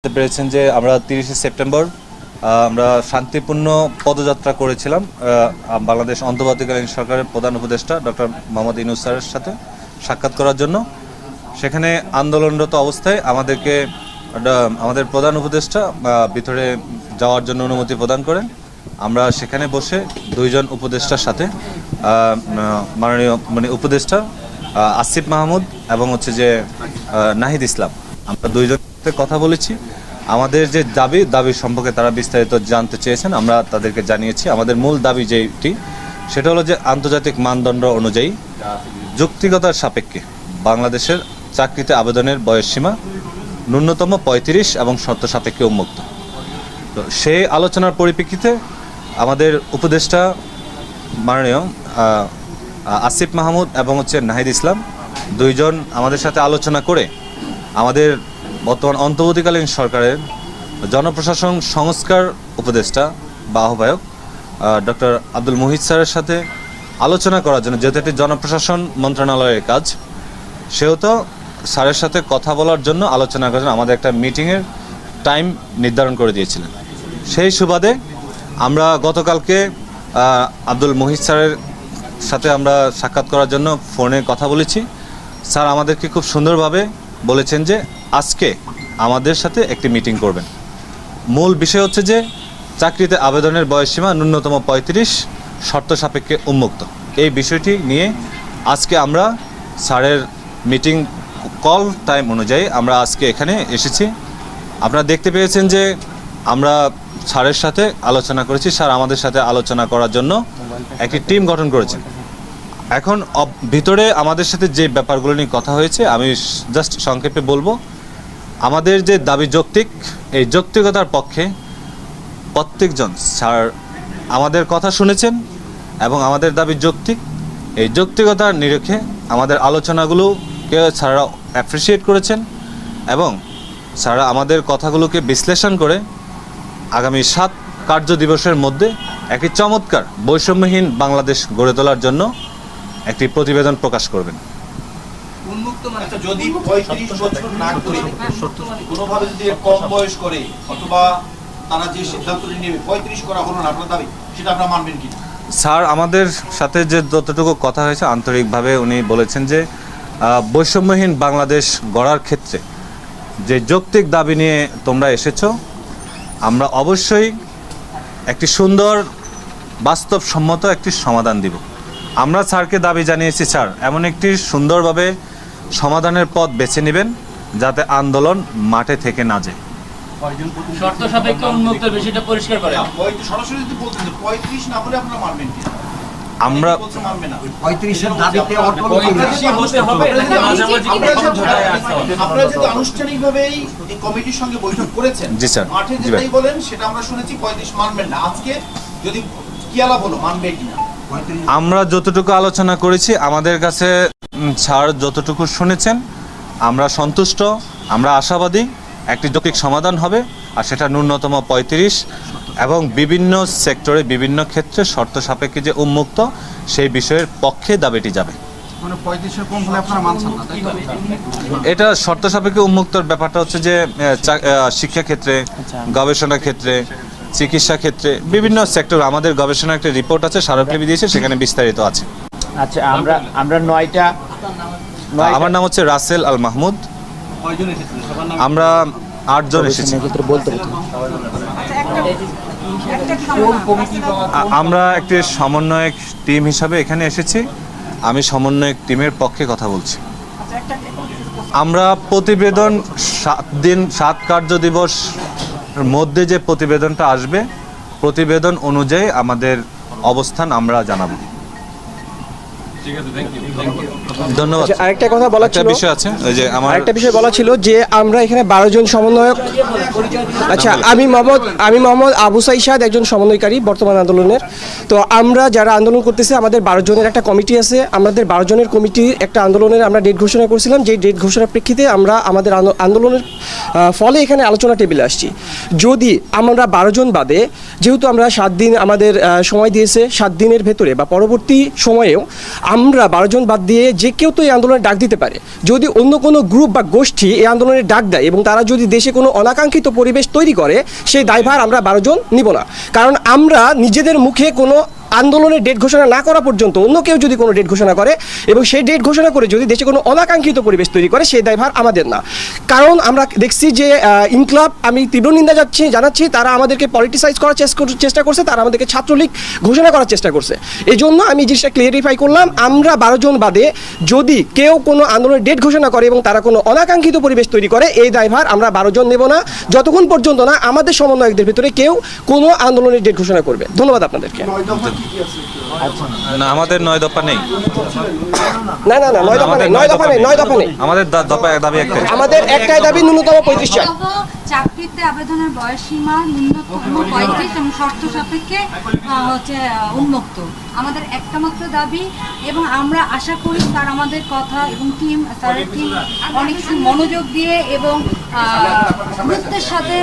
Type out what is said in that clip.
জানতে পেরেছেন যে আমরা তিরিশে সেপ্টেম্বর আমরা শান্তিপূর্ণ পদযাত্রা করেছিলাম বাংলাদেশ অন্তর্বর্তীকালীন সরকারের প্রধান উপদেষ্টা ডক্টর মোহাম্মদ ইনুস স্যারের সাথে সাক্ষাৎ করার জন্য। সেখানে আন্দোলনরত অবস্থায় আমাদেরকে আমাদের প্রধান উপদেষ্টা ভিতরে যাওয়ার জন্য অনুমতি প্রদান করেন। আমরা সেখানে বসে দুইজন উপদেষ্টার সাথে মাননীয় মানে উপদেষ্টা আসিফ মাহমুদ এবং হচ্ছে যে নাহিদ ইসলাম। আমরা দুইজন কথা বলেছি। আমাদের যে দাবি দাবি সম্পর্কে তারা বিস্তারিত জানতে চেয়েছেন, আমরা তাদেরকে জানিয়েছি। আমাদের মূল দাবি যেটি, সেটা হলো যে আন্তর্জাতিক মানদণ্ড অনুযায়ী যুক্তিগতার সাপেক্ষে বাংলাদেশের চাকরিতে আবেদনের বয়সসীমা ন্যূনতম পঁয়ত্রিশ এবং শর্ত সাপেক্ষে উন্মুক্ত। তো সেই আলোচনার পরিপ্রেক্ষিতে আমাদের উপদেষ্টা মাননীয় আসিফ মাহমুদ এবং হচ্ছে নাহিদ ইসলাম দুইজন আমাদের সাথে আলোচনা করে আমাদের বর্তমান অন্তর্বর্তীকালীন সরকারের জনপ্রশাসন সংস্কার উপদেষ্টা বা আহ্বায়ক ডক্টর আব্দুল মুহিত স্যারের সাথে আলোচনা করার জন্য যেহেতু এটি জনপ্রশাসন মন্ত্রণালয়ের কাজ, সেহেতু স্যারের সাথে কথা বলার জন্য আলোচনা করার জন্য আমাদের একটা মিটিংয়ের টাইম নির্ধারণ করে দিয়েছিলেন। সেই সুবাদে আমরা গতকালকে আব্দুল মুহিত স্যারের সাথে আমরা সাক্ষাৎ করার জন্য ফোনে কথা বলেছি। স্যার আমাদেরকে খুব সুন্দরভাবে বলেছেন যে আজকে আমাদের সাথে একটি মিটিং করবেন। মূল বিষয় হচ্ছে যে, চাকরিতে আবেদনের বয়সসীমা ন্যূনতম পঁয়ত্রিশ, শর্ত সাপেক্ষে উন্মুক্ত। এই বিষয়টি নিয়ে আজকে আমরা স্যারের মিটিং কল টাইম অনুযায়ী আমরা আজকে এখানে এসেছি। আপনারা দেখতে পেয়েছেন যে, আমরা স্যারের সাথে আলোচনা করেছি। স্যার আমাদের সাথে আলোচনা করার জন্য একটি টিম গঠন করেছেন। এখন ভিতরে আমাদের সাথে যে ব্যাপারগুলো নিয়ে কথা হয়েছে, আমি জাস্ট সংক্ষেপে বলব। আমাদের যে দাবি যৌক্তিক, এই যৌক্তিকতার পক্ষে প্রত্যেকজন স্যার আমাদের কথা শুনেছেন এবং আমাদের দাবি যৌক্তিক। এই যৌক্তিকতার নিরিখে আমাদের আলোচনাগুলোকে স্যাররা অ্যাপ্রিসিয়েট করেছেন এবং স্যাররা আমাদের কথাগুলোকে বিশ্লেষণ করে আগামী সাত কার্য দিবসের মধ্যে একটি চমৎকার বৈষম্যহীন বাংলাদেশ গড়ে তোলার জন্য একটি প্রতিবেদন প্রকাশ করবেন। যদি পঁয়ত্রিশ বছর না করে, কোনোভাবে যদি কম বয়স করে, অথবা তারা যে নেবে পঁয়ত্রিশ করা হলো না, আপনার দাবি, সেটা মানবেন কি স্যার, আমাদের সাথে যে যতটুকু কথা হয়েছে, আন্তরিকভাবে উনি বলেছেন যে বৈষম্যহীন বাংলাদেশ গড়ার ক্ষেত্রে যে যৌক্তিক দাবি নিয়ে তোমরা এসেছ, আমরা অবশ্যই একটি সুন্দর, বাস্তবসম্মত একটি সমাধান দিব। আমরা স্যারকে দাবি জানিয়েছি, স্যার, এমন একটি সুন্দরভাবে সমাধানের পথ বেছে নেবেন যাতে আন্দোলন মাঠে থেকে না যায়। শর্ত সাপেক্ষে উন্মুক্ত বিষয়টা পরিষ্কার করে সরাসরি যদি বলতেন যে পঁয়ত্রিশ না হলে আপনারা মানবেন কি? আমরা পঁয়ত্রিশের দাবিতে আপনারা যেহেতু আনুষ্ঠানিকভাবেই এই কমিটির সঙ্গে বৈঠক করেছেন জি, স্যার। মাঠে যেটাই বলেন সেটা আমরা শুনেছি পঁয়ত্রিশ মানবেন না। আজকে যদি কি আলাপ হলো মানবে কিনা? আমরা যতটুকু আলোচনা করেছি আমাদের কাছে স্যার যতটুকু শুনেছেন আমরা সন্তুষ্ট আমরা আশাবাদী একটি যৌক্তিক সমাধান হবে আর সেটা ন্যূনতম পঁয়ত্রিশ এবং বিভিন্ন সেক্টরে বিভিন্ন ক্ষেত্রে শর্ত সাপেক্ষে যে উন্মুক্ত সেই বিষয়ের পক্ষে দাবিটি যাবে মানে পঁয়ত্রিশের কম হলে আপনারা মানছেন না তাই তো? এটা শর্ত সাপেক্ষে উন্মুক্তর ব্যাপারটা হচ্ছে যে আহ, চা- আহ, শিক্ষা ক্ষেত্রে গবেষণা ক্ষেত্রে চিকিৎসা ক্ষেত্রে বিভিন্ন সেক্টর আমাদের গবেষণা একটা রিপোর্ট আছে স্মারকলিপি দিয়েছে সেখানে বিস্তারিত আছে। আচ্ছা আমরা আমরা নয়টা আমার নাম হচ্ছে রাসেল আল মাহমুদ। আমরা আটজন এসেছি। আমরা একটি সমন্বয়ক টিম হিসাবে এখানে এসেছি। আমি সমন্বয়ক টিমের পক্ষে কথা বলছি। আমরা প্রতিবেদন সাত দিন সাত কার্য দিবস মধ্যে যে প্রতিবেদনটা আসবে প্রতিবেদন অনুযায়ী আমাদের অবস্থান আমরা জানাব। ধন্যবাদ। আচ্ছা, আরেকটা কথা বলা ছিল বিষয় আছে ওই যে আমার আরেকটা বিষয় বলা ছিল যে আমরা এখানে বারো জন সমন্বয়ক আচ্ছা আমি মোহাম্মদ আমি মোহাম্মদ আবু সাইসাদ একজন সমন্বয়কারী বর্তমান আন্দোলনের। তো আমরা যারা আন্দোলন করতেছি আমাদের বারো জনের একটা কমিটি আছে। আমাদের বারো জনের কমিটি একটা আন্দোলনের আমরা ডেট ঘোষণা করছিলাম। যে ডেট ঘোষণার প্রেক্ষিতে আমরা আমাদের আন্দোলনের ফলে এখানে আলোচনা টেবিলে আসছি। যদি আমরা বারো জন বাদে, যেহেতু আমরা সাত দিন আমাদের সময় দিয়েছে, সাত দিনের ভেতরে বা পরবর্তী সময়েও আমরা বারো জন বাদ দিয়ে যে কেউ তো এই আন্দোলনে ডাক দিতে পারে। যদি অন্য কোনো গ্রুপ বা গোষ্ঠী এই আন্দোলনের ডাক দেয় এবং তারা যদি দেশে কোনো অনাকাঙ্ক্ষিত পরিবেশ তৈরি করে, সেই দায়ভার আমরা বারো জন নিব না। কারণ আমরা নিজেদের মুখে কোনো আন্দোলনের ডেট ঘোষণা না করা পর্যন্ত অন্য কেউ যদি কোনো ডেট ঘোষণা করে এবং সেই ডেট ঘোষণা করে যদি দেশে কোনো অনাকাঙ্ক্ষিত পরিবেশ তৈরি করে, সেই দায়ভার আমাদের না। কারণ আমরা দেখছি যে ইনকলাব, আমি তীব্র নিন্দা যাচ্ছি, জানাচ্ছি তারা আমাদেরকে পলিটিসাইজ করার চেষ্টা করছে তারা আমাদেরকে ছাত্রলীগ ঘোষণা করার চেষ্টা করছে। এই জন্য আমি জিনিসটা ক্লিয়ারিফাই করলাম, আমরা বারো জন বাদে যদি কেউ কোনো আন্দোলনের ডেট ঘোষণা করে এবং তারা কোনো অনাকাঙ্ক্ষিত পরিবেশ তৈরি করে, এই দায়ভার আমরা বারো জন নেব না। যতক্ষণ পর্যন্ত না, আমাদের সমন্বয়কদের ভিতরে কেউ কোনো আন্দোলনের ডেট ঘোষণা করবে। ধন্যবাদ আপনাদেরকে। না আমাদের নয় দফা নেই। না না না নয় দফা নেই নয় দফা নেই নয় দফা নেই। আমাদের দা- দফা দাবি একটাই। আমাদের একটাই দাবি ন্যূনতম পঁয়ত্রিশ চাই চাকরিতে আবেদনের বয়স সীমা ন্যূনতম পঁয়ত্রিশ এবং শর্ত সাপেক্ষে হচ্ছে উন্মুক্ত। আমাদের একটা মাত্র দাবি এবং আমরা আশা করি স্যার আমাদের কথা এবং টিম স্যারের টিম অনেক মনোযোগ দিয়ে এবং আহ, গুরুত্বের সাথে